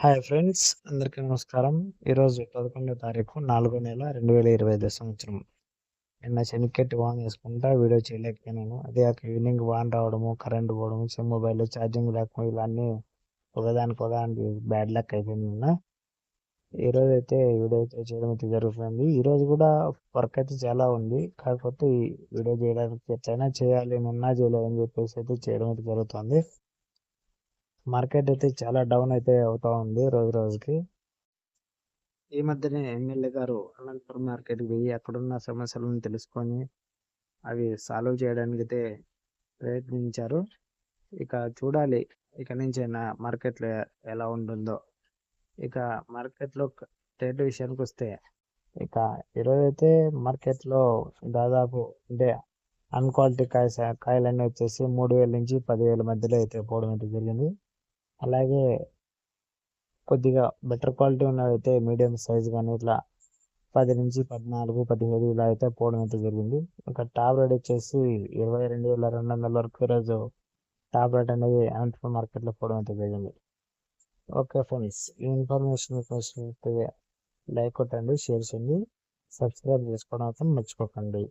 Hi friends అందరికీ నమస్కారం. ఈరోజు పదకొండో తారీఖు నాలుగో నెల రెండు వేల ఇరవై ఐదు సంవత్సరం. నిన్న చెనికెట్ వాన్ చేసుకుంటా వీడియో చేయలేకపోయినాను. అదే కాక ఈవినింగ్ వాన్ రావడము కరెంట్ పోవడము సిమ్ మొబైల్ ఛార్జింగ్ లేకపోతే ఇవన్నీ ఒకదానికి ఒకదానికి బ్యాడ్ లక్ అయిపోయింది నిన్న. ఈరోజు అయితే వీడియో అయితే చేయడం అయితే జరుగుతుంది. ఈరోజు కూడా వర్క్ అయితే చాలా ఉంది. కాకపోతే ఈ వీడియో చేయడానికి ఎట్లయినా చేయాలి నిన్న చేయలేదని చెప్పేసి అయితే చేయడం అయితే జరుగుతుంది. మార్కెట్ అయితే చాలా డౌన్ అయితే అవుతా ఉంది రోజు రోజుకి. ఈ మధ్యనే ఎమ్మెల్యే గారు అనంతపురం మార్కెట్కి పోయి అక్కడున్న సమస్యలను తెలుసుకొని అవి సాల్వ్ చేయడానికి అయితే ప్రయత్నించారు. ఇక చూడాలి ఇక నుంచి మార్కెట్లో ఎలా ఉంటుందో. ఇక మార్కెట్లో రేటు విషయానికి వస్తే ఇక ఈరోజు అయితే మార్కెట్లో దాదాపు అంటే అన్క్వాలిటీ కాయ కాయలన్నీ వచ్చేసి మూడు వేల నుంచి పదివేల మధ్యలో అయితే పోవడం అయితే జరిగింది. అలాగే కొద్దిగా బెటర్ క్వాలిటీ ఉన్నదైతే మీడియం సైజ్ కానీ ఇట్లా పది నుంచి పద్నాలుగు పదిహేడు ఇలా అయితే పోవడం అయితే జరిగింది. ఒక టాప్ రేట్ వచ్చేసి ఇరవై రెండు వేల రెండు వందల వరకు ఈరోజు టాప్ రేట్ అనేది అనంతపురం మార్కెట్లో పోవడం అయితే జరిగింది. ఓకే ఫ్రెండ్స్ ఈ ఇన్ఫర్మేషన్ కోసం లైక్ కొట్టండి షేర్ చేయండి సబ్స్క్రైబ్ చేసుకోవడం అయితే మర్చిపోకండి.